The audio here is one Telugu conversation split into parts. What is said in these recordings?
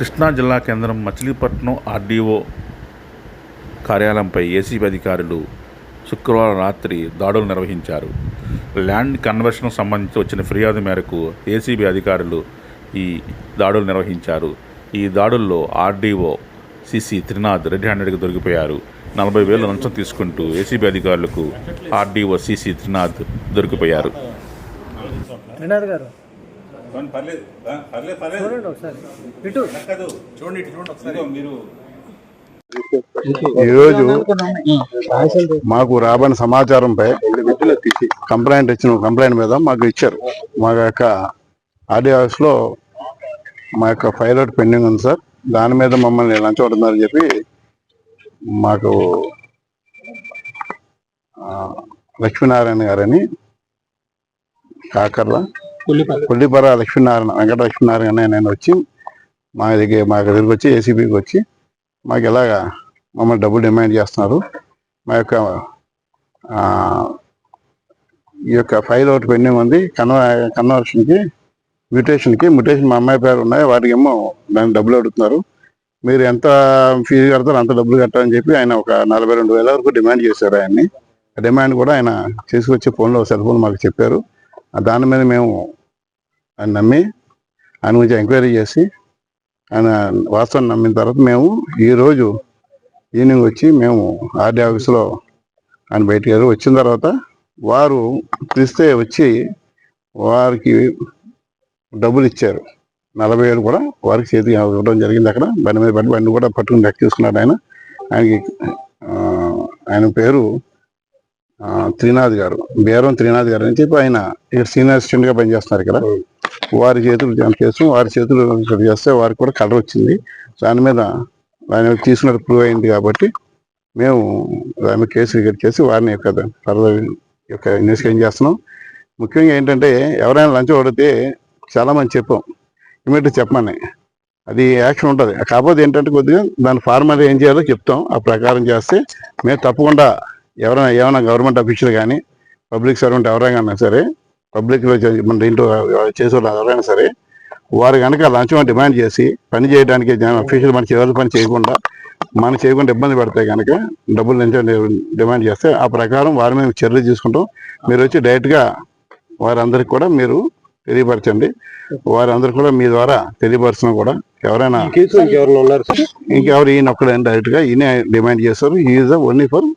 కృష్ణా జిల్లా కేంద్రం మచిలీపట్నం ఆర్డీఓ కార్యాలయంపై ఏసీబీ అధికారులు శుక్రవారం రాత్రి దాడులు నిర్వహించారు. ల్యాండ్ కన్వర్షన్ సంబంధించి వచ్చిన ఫిర్యాదు మేరకు ఏసీబీ అధికారులు ఈ దాడులు నిర్వహించారు. ఈ దాడుల్లో ఆర్డీఓ సిసి త్రినాథ్ రెడ్ హ్యాండెడ్గా దొరికిపోయారు. నలభై వేలు లంచం తీసుకుంటూ ఏసీబీ అధికారులకు ఆర్డీఓ సిసి త్రినాథ్ దొరికిపోయారు. త్రినాథ్ గారు పర్లేదు. పర్లేదు పర్లేదు. చూడండి ఒకసారి. ఇటు. కాదు చూడండి ఇటు చూడండి ఒకసారి. మీరు. ఈరోజు మాకు రాబడిన సమాచారంపై కంప్లైంట్ ఇచ్చిన కంప్లైంట్ మీద మాకు ఇచ్చారు. మా యొక్క ఆర్డీ ఆఫీస్లో మా యొక్క ఫైల్ అవుట్ పెండింగ్ ఉంది సార్. దాని మీద మమ్మల్ని లంచం అవుతుందని చెప్పి మాకు లక్ష్మీనారాయణ గారని కాకర్ల కొల్లిపర లక్ష్మీనారాయణ వెంకట లక్ష్మీనారాయణ నేను వచ్చి మా దగ్గర మా దగ్గరికి వచ్చి ఏసీబీకి వచ్చి మాకు ఎలాగా మమ్మల్ని డబ్బులు డిమాండ్ చేస్తున్నారు. మా యొక్క ఈ యొక్క ఫైల్ ఒకటి పెండింగ్ ఉంది. కన్వ కన్వర్షన్కి మ్యూటేషన్కి మ్యూటేషన్ మా అమ్మాయి పేరు ఉన్నాయి. వాటికి ఏమో దానికి డబ్బులు అడుగుతున్నారు. మీరు ఎంత ఫీజు కడతారో అంత డబ్బులు కట్టాలని చెప్పి ఆయన ఒక నలభై రెండు వేల వరకు డిమాండ్ చేశారు ఆయన్ని. డిమాండ్ కూడా ఆయన తీసుకొచ్చి ఫోన్లో సెల్ ఫోన్ మాకు చెప్పారు. దాని మీద మేము ఆయన నమ్మి ఆయన గురించి ఎంక్వైరీ చేసి ఆయన వాస్తవం నమ్మిన తర్వాత మేము ఈరోజు ఈవినింగ్ వచ్చి మేము ఆర్డీ ఆఫీస్లో ఆయన బయటికి వెళ్ళి వచ్చిన తర్వాత వారు పిలిస్తే వచ్చి వారికి డబ్బులు ఇచ్చారు. నలభై ఏడు కూడా వారికి చేతికి ఇవ్వడం జరిగింది అక్కడ. బండి మీద బండి బండి కూడా పట్టుకుని లెక్క తీసుకున్నాడు ఆయన. ఆయనకి ఆయన పేరు త్రినాథ్ గారు బేరం త్రినాథ్ గారు అని చెప్పి ఆయన ఇక్కడ సీనియర్ అసిస్టెంట్గా పనిచేస్తున్నారు ఇక్కడ. వారి చేతులు చేస్తూ వారి చేతులు చేస్తే వారికి కూడా కలర్ వచ్చింది. దాని మీద ఆయన తీసుకున్నట్టు ప్రూవ్ అయింది కాబట్టి మేము దాని మీద కేసు రికార్డ్ చేసి వారిని యొక్క ఫర్దర్ యొక్క ఇన్వెస్టిగేషన్ చేస్తున్నాం. ముఖ్యంగా ఏంటంటే ఎవరైనా లంచం అడిగితే చాలా మంది చెప్పాం. ఇమీడియట్ చెప్పమని. అది యాక్షన్ ఉంటుంది. కాకపోతే ఏంటంటే కొద్దిగా దాని ఫార్మల్ ఏం చేయాలో చెప్తాం. ఆ ప్రకారం చేస్తే మేము తప్పకుండా ఎవరైనా ఏమైనా గవర్నమెంట్ అఫీషియల్ కానీ పబ్లిక్ సర్వెంట్ ఎవరైనా సరే పబ్లిక్లో మన దీంట్లో చేసే వాళ్ళు ఎవరైనా సరే వారు కనుక లంచం డిమాండ్ చేసి పని చేయడానికి అఫీషియల్ మన చివరి పని చేయకుండా మనం చేయకుండా ఇబ్బంది పడితే కనుక డబ్బులు లంచం డిమాండ్ చేస్తే ఆ ప్రకారం వారి మీద చర్యలు తీసుకుంటాం మీరు వచ్చి డైరెక్ట్గా వారందరికి కూడా మీరు తెలియపరచండి. వారందరూ కూడా మీ ద్వారా తెలియపరచడం కూడా ఎవరైనా ఇంకెవరు ఈయన ఒక్కడే డైరెక్ట్గా ఈయన డిమాండ్ చేస్తారు. ఈజ్ ఓన్లీ ఫర్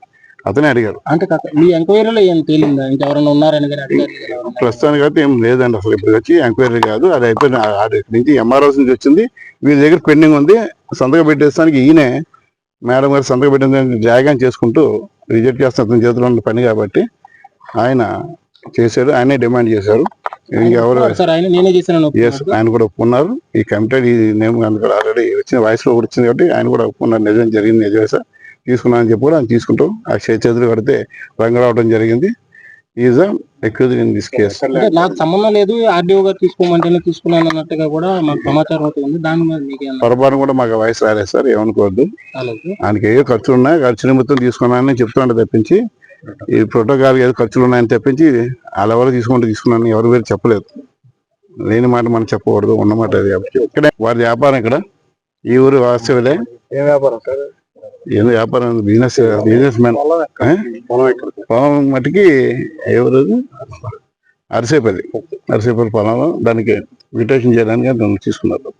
అతనే అడిగారు. అంటే కాక మీ ఎంక్వైరీలో ఏం తేలిందా? ఇంకెవరైనా ఉన్నారని కానీ అడిగారు? ప్రస్తుతానికి అయితే ఏం లేదండి అసలు ఇప్పుడు వచ్చి ఎంక్వైరీ కాదు. అది అయిపోయిన ఇక్కడి నుంచి ఎంఆర్ఓస్ నుంచి వచ్చింది. వీళ్ళ దగ్గర పెండింగ్ ఉంది. సంతకం పెట్టేస్తానికి ఈయనే మేడం గారు సంతకం పెట్టిన జాగ్రత్త చేసుకుంటూ రిజెక్ట్ చేస్తున్న అతని చేతిలో ఉన్న పని కాబట్టి ఆయన చేశారు ఆయనే డిమాండ్ చేశారు. చేశాను ఎస్ ఆయన కూడా ఒప్పుకున్నారు. ఈ కమిటెడ్ ఈ నేమ్ కూడా ఆల్రెడీ వచ్చిన వాయిస్లో కూడా వచ్చింది కాబట్టి ఆయన కూడా ఒప్పుకున్నారు. నిజం జరిగింది నిజమే సార్. తీసుకున్నానని చెప్పి కూడా ఆయన తీసుకుంటాం ఆ చే- చేతులు కడితే రంగు రావడం జరిగింది. Is accuse in this case. అంటే నాకు సంబంధం లేదు ఆర్డీఓ గారు తీసుకోమంటేనే తీసుకున్నాను అన్నట్టుగా కూడా మాకు సమాచారం అయితే ఉంది. దాని మీద మీకు పొరపాటు కూడా మాకు వాయిస్ రాలేదు సార్ ఏమనుకోవద్దు. ఆయనకి ఏదో ఖర్చులు ఉన్నాయి ఖర్చు నిమిత్తం తీసుకున్నానని చెప్తుంటే తప్పించి ఈ ప్రోటోకాల్ ఏదో ఖర్చులు ఉన్నాయని తప్పించి వాళ్ళు ఎవరు తీసుకుంటే తీసుకున్నాను ఎవరు వేరు చెప్పలేదు. లేని మాట మనం చెప్పకూడదు ఉన్న మాట అది కాబట్టి. ఇక్కడే వారి వ్యాపారం ఇక్కడ ఈ ఊరు వాస్తవులే ఏం వ్యాపారం సార్? ఏదో వ్యాపారం బిజినెస్ బిజినెస్ మ్యాన్ పొలం మట్టికి ఎవరు అరిసేపల్లి. అరిసేపల్లి పొలంలో దానికి మ్యూటేషన్ చేయడానికి తీసుకున్నారు.